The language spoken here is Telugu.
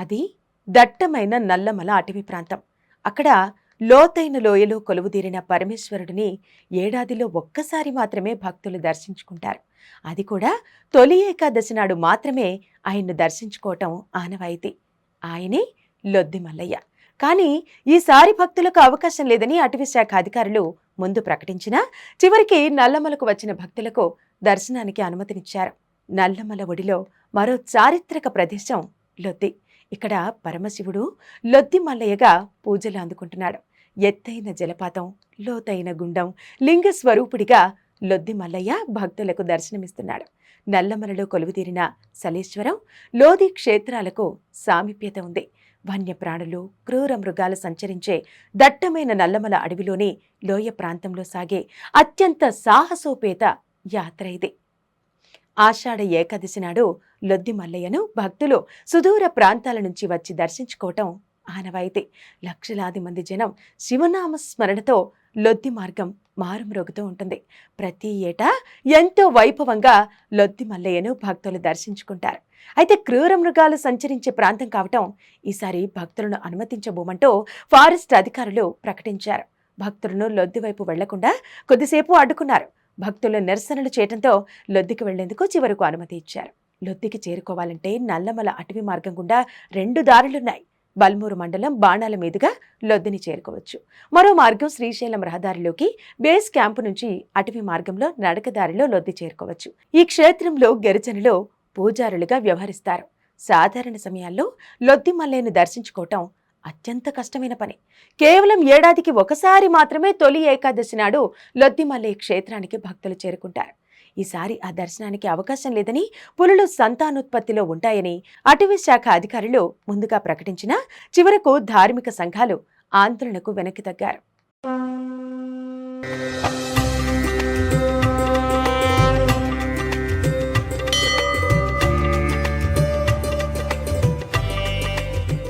అది దట్టమైన నల్లమల అటవీ ప్రాంతం. అక్కడ లోతైన లోయలో కొలువుదీరిన పరమేశ్వరుడిని ఏడాదిలో ఒక్కసారి మాత్రమే భక్తులు దర్శించుకుంటారు. అది కూడా తొలి ఏకాదశి నాడు మాత్రమే ఆయన్ను దర్శించుకోవటం ఆనవాయితీ. ఆయనే లొద్ది మల్లయ్య. కానీ ఈసారి భక్తులకు అవకాశం లేదని అటవీ శాఖ అధికారులు ముందు ప్రకటించినా చివరికి నల్లమలకు వచ్చిన భక్తులకు దర్శనానికి అనుమతినిచ్చారు. నల్లమల ఒడిలో మరో చారిత్రక ప్రదేశం లొద్ది. ఇక్కడ పరమశివుడు లొద్ది మల్లయ్యగా పూజలు అందుకుంటున్నాడు. ఎత్తైన జలపాతం లోతైన గుండం లింగ స్వరూపుడిగా లొద్ది మల్లయ్య భక్తులకు దర్శనమిస్తున్నాడు. నల్లమలలో కొలువుతీరిన సలేశ్వరం లోది క్షేత్రాలకు సామీప్యత ఉంది. వన్యప్రాణులు క్రూర మృగాలు సంచరించే దట్టమైన నల్లమల అడవిలోని లోయ ప్రాంతంలో సాగే అత్యంత సాహసోపేత యాత్ర ఇది. ఆషాఢ ఏకాదశి నాడు లొద్ది మల్లయ్యను భక్తులు సుదూర ప్రాంతాల నుంచి వచ్చి దర్శించుకోవటం ఆనవాయితీ. లక్షలాది మంది జనం శివనామ స్మరణతో లొద్ది మార్గం మారుమ్రోగుతూ ఉంటుంది. ప్రతి ఏటా ఎంతో వైభవంగా లొద్ది మల్లయ్యను భక్తులు దర్శించుకుంటారు. అయితే క్రూర మృగాలు సంచరించే ప్రాంతం కావటం ఈసారి భక్తులను అనుమతించబోమంటూ ఫారెస్ట్ అధికారులు ప్రకటించారు. భక్తులను లొద్ది వైపు వెళ్ళకుండా కొద్దిసేపు అడ్డుకున్నారు. భక్తులు నిరసనలు చేయడంతో లొద్దికి వెళ్ళేందుకు చివరకు అనుమతి ఇచ్చారు. లొద్దికి చేరుకోవాలంటే నల్లమల అటవీ మార్గం గుండా రెండు దారులున్నాయి. బల్మూరు మండలం బాణాల మీదుగా లొద్దిని చేరుకోవచ్చు. మరో మార్గం శ్రీశైలం రహదారిలోకి బేస్ క్యాంపు నుంచి అటవీ మార్గంలో నడకదారిలో లొద్ది చేరుకోవచ్చు. ఈ క్షేత్రంలో గిరిజనులు పూజారులుగా వ్యవహరిస్తారు. సాధారణ సమయాల్లో లొద్ది మల్లెను దర్శించుకోవటం అత్యంత కష్టమైన పని. కేవలం ఏడాదికి ఒకసారి మాత్రమే తొలి ఏకాదశి నాడు లొద్దిమల్లే క్షేత్రానికి భక్తులు చేరుకుంటారు. ఈసారి ఆ దర్శనానికి అవకాశం లేదని పులులు సంతానోత్పత్తిలో ఉంటాయని అటవీ శాఖ అధికారులు ముందుగా ప్రకటించినా చివరకు ధార్మిక సంఘాలు ఆందోళనకు వెనక్కి తగ్గారు.